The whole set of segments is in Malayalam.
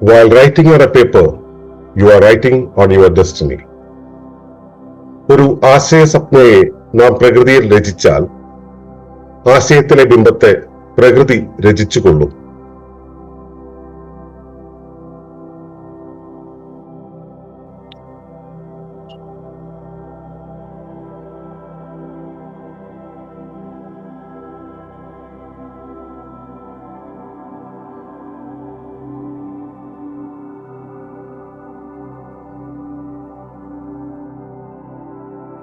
while writing on a paper, you are writing on your destiny. ഒരു ആശയ സ്വപ്നയെ നാം പ്രകൃതിയിൽ രചിച്ചാൽ ആശയത്തിലെ ബിംബത്തെ പ്രകൃതി രചിച്ചുകൊള്ളും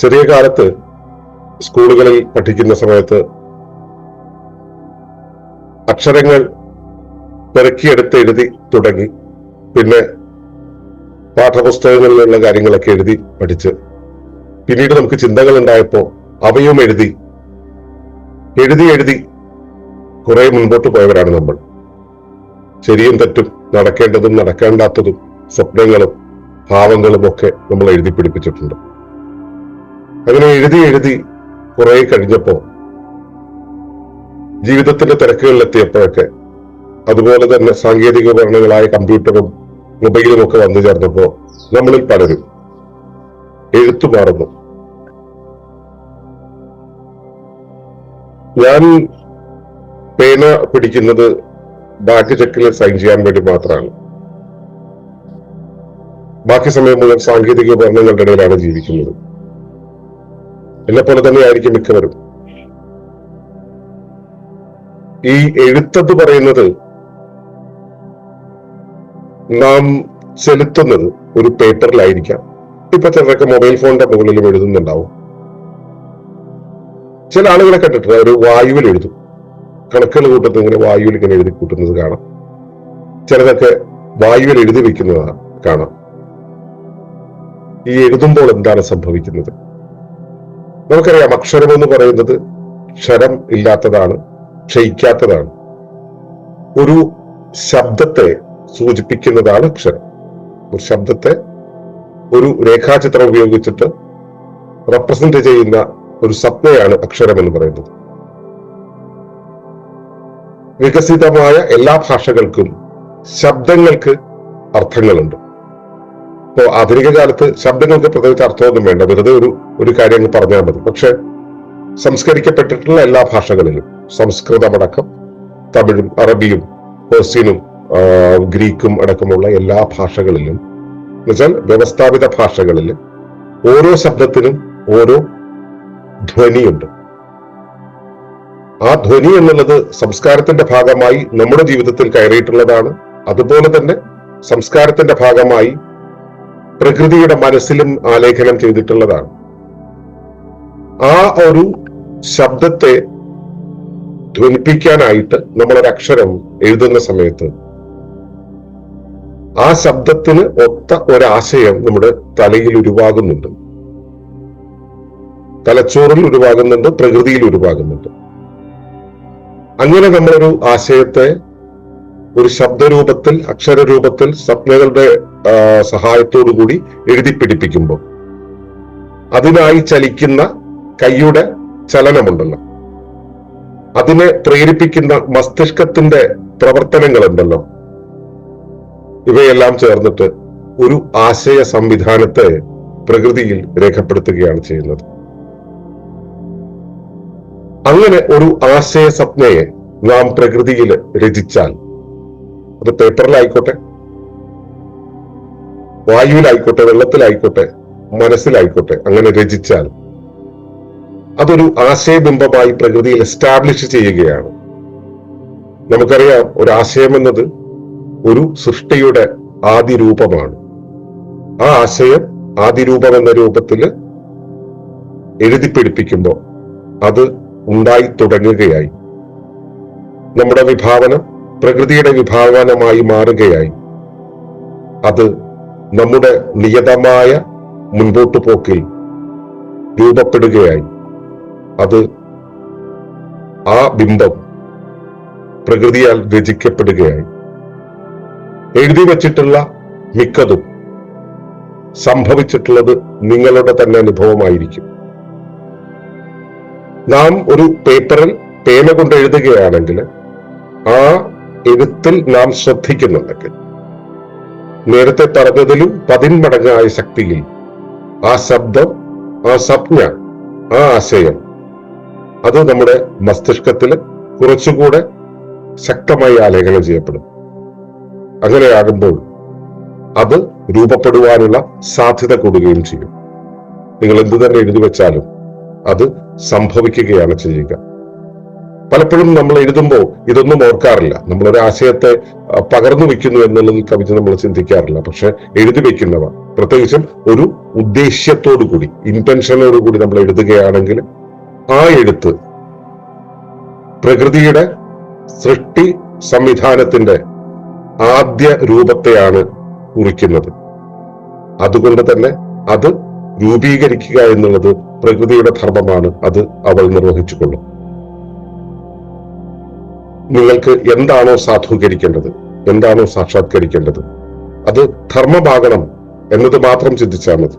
ചെറിയ കാലത്ത് സ്കൂളുകളിൽ പഠിക്കുന്ന സമയത്ത് അക്ഷരങ്ങൾ പെറുക്കിയെടുത്ത് എഴുതി തുടങ്ങി. പിന്നെ പാഠപുസ്തകങ്ങളിലുള്ള കാര്യങ്ങളൊക്കെ എഴുതി പഠിച്ച്. പിന്നീട് നമുക്ക് ചിന്തകൾ ഉണ്ടായപ്പോൾ അവയും എഴുതി എഴുതി എഴുതി കുറെ മുൻപോട്ട് പോയവരാണ് നമ്മൾ. ശരിയും തെറ്റും നടക്കേണ്ടതും നടക്കേണ്ടാത്തതും സ്വപ്നങ്ങളും ഭാവങ്ങളും ഒക്കെ നമ്മൾ എഴുതി പിടിപ്പിച്ചിട്ടുണ്ട്. അങ്ങനെ എഴുതി എഴുതി കുറെ കഴിഞ്ഞപ്പോ ജീവിതത്തിന്റെ തിരക്കുകളിലെത്തിയപ്പോഴൊക്കെ അതുപോലെ തന്നെ സാങ്കേതിക ഉപകരണങ്ങളായ കമ്പ്യൂട്ടറും മൊബൈലും ഒക്കെ വന്നു ചേർന്നപ്പോ നമ്മളിൽ പലരും എഴുത്തു മാറുന്നു. ഞാൻ പേന പിടിക്കുന്നത് ബാക്കി ചെക്കിൽ സൈൻ ചെയ്യാൻ വേണ്ടി മാത്രമാണ്. ബാക്കി സമയം മുഴുവൻ സാങ്കേതിക ഉപകരണങ്ങളുടെ ഇടയിലാണ് ജീവിക്കുന്നത്. എന്നെ പോലെ തന്നെ ആയിരിക്കും മിക്കവരും. ഈ എഴുത്തത് പറയുന്നത് നാം ചെലുത്തുന്നത് ഒരു പേപ്പറിലായിരിക്കാം. ഇപ്പൊ ചിലരൊക്കെ മൊബൈൽ ഫോണിന്റെ മുകളിലും എഴുതുന്നുണ്ടാവും. ചില ആളുകളെ കണ്ടിട്ട് ഒരു വായുവിൽ എഴുതും. കണക്കുകൾ കൂട്ടത്തിൽ ഇങ്ങനെ വായുവിൽ ഇങ്ങനെ എഴുതി കൂട്ടുന്നത് കാണാം. ചിലതൊക്കെ വായുവിൽ എഴുതി വെക്കുന്നത് കാണാം. ഈ എഴുതുമ്പോൾ എന്താണ് സംഭവിക്കുന്നത്? നമുക്കറിയാം അക്ഷരം എന്ന് പറയുന്നത് ക്ഷരം ഇല്ലാത്തതാണ് ക്ഷയിക്കാത്തതാണ്. ഒരു ശബ്ദത്തെ സൂചിപ്പിക്കുന്നതാണ് അക്ഷരം. ഒരു ശബ്ദത്തെ ഒരു രേഖാചിത്രം ഉപയോഗിച്ചിട്ട് റെപ്രസെന്റ് ചെയ്യുന്ന ഒരു സത്വയാണ് അക്ഷരം എന്ന് പറയുന്നത്. വികസിതമായ എല്ലാ ഭാഷകൾക്കും ശബ്ദങ്ങൾക്ക് അർത്ഥങ്ങളുണ്ട്. ഇപ്പോ ആധുനിക കാലത്ത് ശബ്ദങ്ങൾക്ക് പ്രത്യേകിച്ച് അർത്ഥമൊന്നും വേണ്ട. വെറുതെ ഒരു ഒരു കാര്യം അങ്ങ് പറഞ്ഞാൽ മതി. പക്ഷെ സംസ്കരിക്കപ്പെട്ടിട്ടുള്ള എല്ലാ ഭാഷകളിലും സംസ്കൃതമടക്കം തമിഴും അറബിയും പേഴ്സ്യനും ഗ്രീക്കും അടക്കമുള്ള എല്ലാ ഭാഷകളിലും എന്നുവെച്ചാൽ വ്യവസ്ഥാപിത ഭാഷകളിൽ ഓരോ ശബ്ദത്തിനും ഓരോ ധ്വനിയുണ്ട്. ആ ധ്വനി എന്നുള്ളത് സംസ്കാരത്തിന്റെ ഭാഗമായി നമ്മുടെ ജീവിതത്തിൽ കയറിയിട്ടുള്ളതാണ്. അതുപോലെ തന്നെ സംസ്കാരത്തിന്റെ ഭാഗമായി പ്രകൃതിയുടെ മനസ്സിലും ആലേഖനം ചെയ്തിട്ടുള്ളതാണ്. ആ ഒരു ശബ്ദത്തെ ധ്വനിപ്പിക്കാനായിട്ട് നമ്മളൊരു അക്ഷരം എഴുതുന്ന സമയത്ത് ആ ശബ്ദത്തിന് ഒത്ത ഒരാശയം നമ്മുടെ തലയിൽ ഉരുവാകുന്നുണ്ട്. തലച്ചോറിൽ ഉരുവാകുന്നുണ്ട് പ്രകൃതിയിൽ ഉരുവാകുന്നുണ്ട്. അങ്ങനെ നമ്മളൊരു ആശയത്തെ ഒരു ശബ്ദരൂപത്തിൽ അക്ഷരരൂപത്തിൽ സ്വപ്നകളുടെ ആ, സഹായത്തോടു കൂടി എഴുതി പിടിപ്പിക്കുമ്പോൾ. അതിനായി ചലിക്കുന്ന കൈയുടെ ചലനമുണ്ടല്ലോ. അതിനെ പ്രേരിപ്പിക്കുന്ന മസ്തിഷ്കത്തിന്റെ പ്രവർത്തനങ്ങളുണ്ടല്ലോ. ഇവയെല്ലാം ചേർന്നിട്ട് ഒരു ആശയ സംവിധാനത്തെ പ്രകൃതിയിൽ രേഖപ്പെടുത്തുകയാണ് ചെയ്യുന്നത്. അങ്ങനെ ഒരു ആശയ സ്വപ്നയെ നാം പ്രകൃതിയിൽ രചിച്ചാൽ അത് പേപ്പറിലായിക്കോട്ടെ വായുവിലായിക്കോട്ടെ വെള്ളത്തിലായിക്കോട്ടെ മനസ്സിലായിക്കോട്ടെ അങ്ങനെ രചിച്ചാൽ അതൊരു ആശയബിംബമായി പ്രകൃതിയിൽ എസ്റ്റാബ്ലിഷ് ചെയ്യുകയാണ്. നമുക്കറിയാം ഒരു ആശയം എന്നത് ഒരു സൃഷ്ടിയുടെ ആദ്യ രൂപമാണ് ആ ആശയം ആദ്യ രൂപം എന്ന രൂപത്തിൽ എഴുതി പിടിപ്പിക്കുമ്പോൾ അത് ഉണ്ടായി തുടങ്ങുകയായി. നമ്മുടെ വിഭാവനം പ്രകൃതിയുടെ വിഭാവനമായി മാറുകയായി. അത് നമ്മുടെ നിയതമായ മുൻപോട്ടു പോക്കിൽ രൂപപ്പെടുകയായി. അത് ആ ബിംബം പ്രകൃതിയാൽ രചിക്കപ്പെടുകയായി. എഴുതി വച്ചിട്ടുള്ള മിക്കതും സംഭവിച്ചിട്ടുള്ളത് നിങ്ങളുടെ തന്നെ അനുഭവമായിരിക്കും. നാം ഒരു പേപ്പറിൽ പേന കൊണ്ട് എഴുതുകയാണെങ്കിൽ ആ എഴുത്തിൽ നാം ശ്രദ്ധിക്കുന്നുണ്ടെങ്കിൽ നേരത്തെ പറഞ്ഞതിലും പതിന്മടങ്ങായ ശക്തിയിൽ ആ ശബ്ദം ആ സ്വപ്ന ആ ആശയം അത് നമ്മുടെ മസ്തിഷ്കത്തിൽ കുറച്ചുകൂടെ ശക്തമായി ആലേഖനം ചെയ്യപ്പെടും. അങ്ങനെയാകുമ്പോൾ അത് രൂപപ്പെടുവാനുള്ള സാധ്യത കൂടുകയും ചെയ്യും. നിങ്ങൾ എന്തു തന്നെ എഴുതി വെച്ചാലും അത് സംഭവിക്കുകയാണ് ചെയ്യുക. പലപ്പോഴും നമ്മൾ എഴുതുമ്പോൾ ഇതൊന്നും ഓർക്കാറില്ല. നമ്മൾ ഒരു ആശയത്തെ പകർന്നു വെക്കുന്നു എന്നുള്ളതിൽ കവിത നമ്മൾ ചിന്തിക്കാറില്ല. പക്ഷെ എഴുതി വെക്കുന്നവ പ്രത്യേകിച്ചും ഒരു ഉദ്ദേശ്യത്തോടു കൂടി ഇന്റൻഷനോട് കൂടി നമ്മൾ എഴുതുകയാണെങ്കിൽ ആ എഴുത്ത് പ്രകൃതിയുടെ സൃഷ്ടി സംവിധാനത്തിന്റെ ആദ്യ രൂപത്തെയാണ് കുറിക്കുന്നത്. അതുകൊണ്ട് തന്നെ അത് രൂപീകരിക്കുക എന്നുള്ളത് പ്രകൃതിയുടെ ധർമ്മമാണ്. അത് അവൾ നിർവഹിച്ചുകൊള്ളും. നിങ്ങൾക്ക് എന്താണോ സാധൂകരിക്കേണ്ടത് എന്താണോ സാക്ഷാത്കരിക്കേണ്ടത് അത് ധർമ്മമാകണം എന്നത് മാത്രം ചിന്തിച്ചാൽ മതി.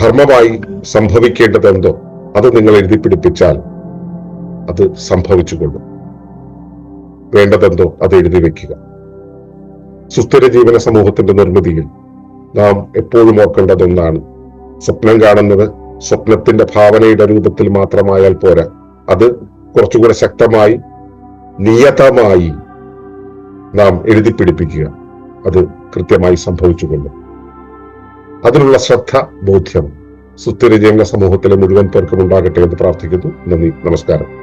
ധർമ്മമായി സംഭവിക്കേണ്ടത് എന്തോ അത് നിങ്ങൾ എഴുതി പിടിപ്പിച്ചാൽ അത് സംഭവിച്ചുകൊള്ളും വേണ്ടതെന്തോ അത് എഴുതി വെക്കുക. സുസ്ഥിര ജീവന സമൂഹത്തിന്റെ നിർമ്മിതിയിൽ നാം എപ്പോഴും ഓർക്കേണ്ടതൊന്നാണ് സ്വപ്നം കാണുന്നത്. സ്വപ്നത്തിന്റെ ഭാവനയുടെ രൂപത്തിൽ മാത്രമായാൽ പോരാ. അത് കുറച്ചുകൂടെ ശക്തമായി നിയതമായി നാം എഴുതി പിടിപ്പിക്കുക. അത് കൃത്യമായി സംഭവിച്ചുകൊള്ളും. അതിനുള്ള ശ്രദ്ധ ബോധ്യം സുസ്ഥിര സമൂഹത്തിലെ മുഴുവൻ പേർക്കും ഉണ്ടാകട്ടെ എന്ന് പ്രാർത്ഥിക്കുന്നു. നന്ദി നമസ്കാരം.